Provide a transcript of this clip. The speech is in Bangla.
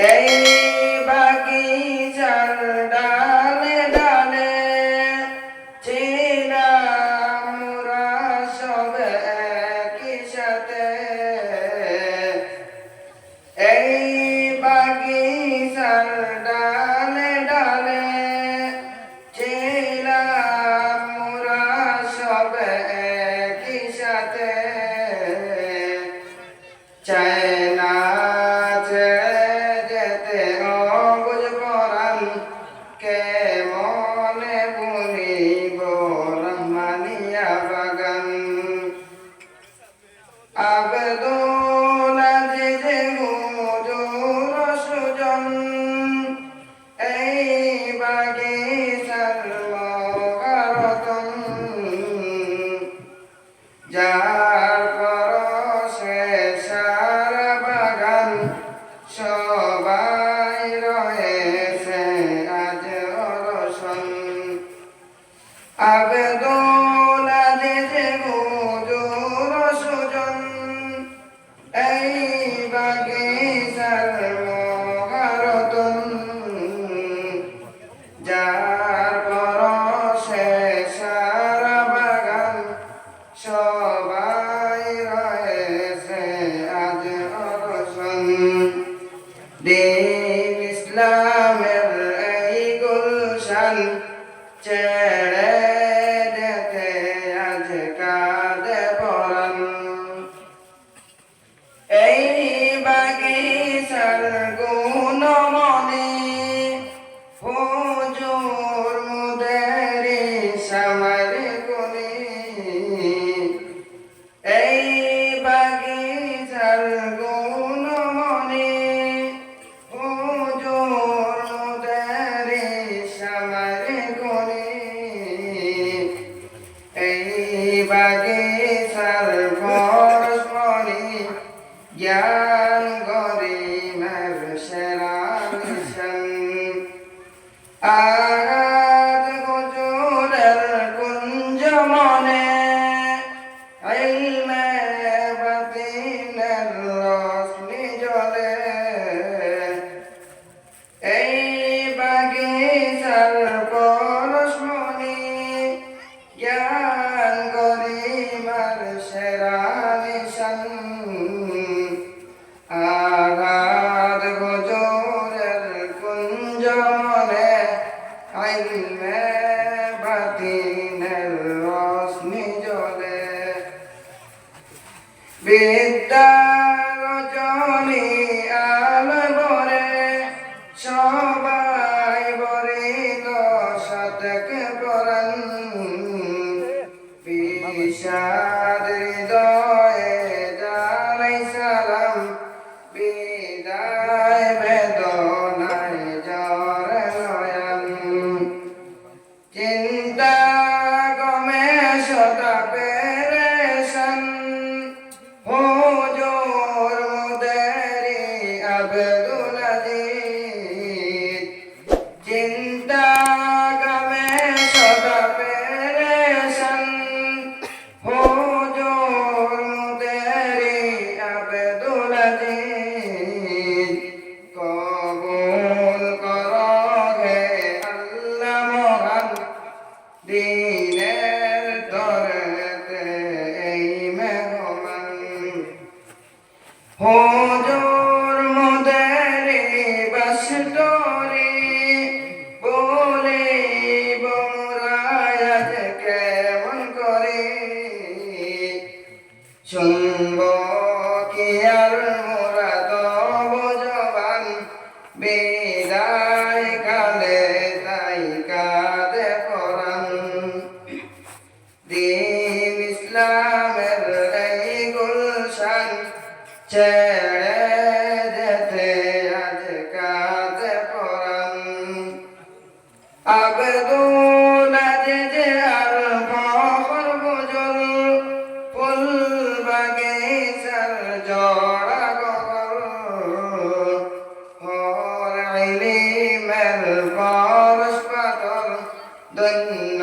É Ave ছেড়ে দেখে আজ কাঁদে পরাণ। এই বাগিচার গুণ বিদ্যা রজনী আল বরে সবাই বরে শতক করণ বিশাল হজর মদরে বাস তোরে বলে বমরায় কেমন করে? সুন্দর धन्य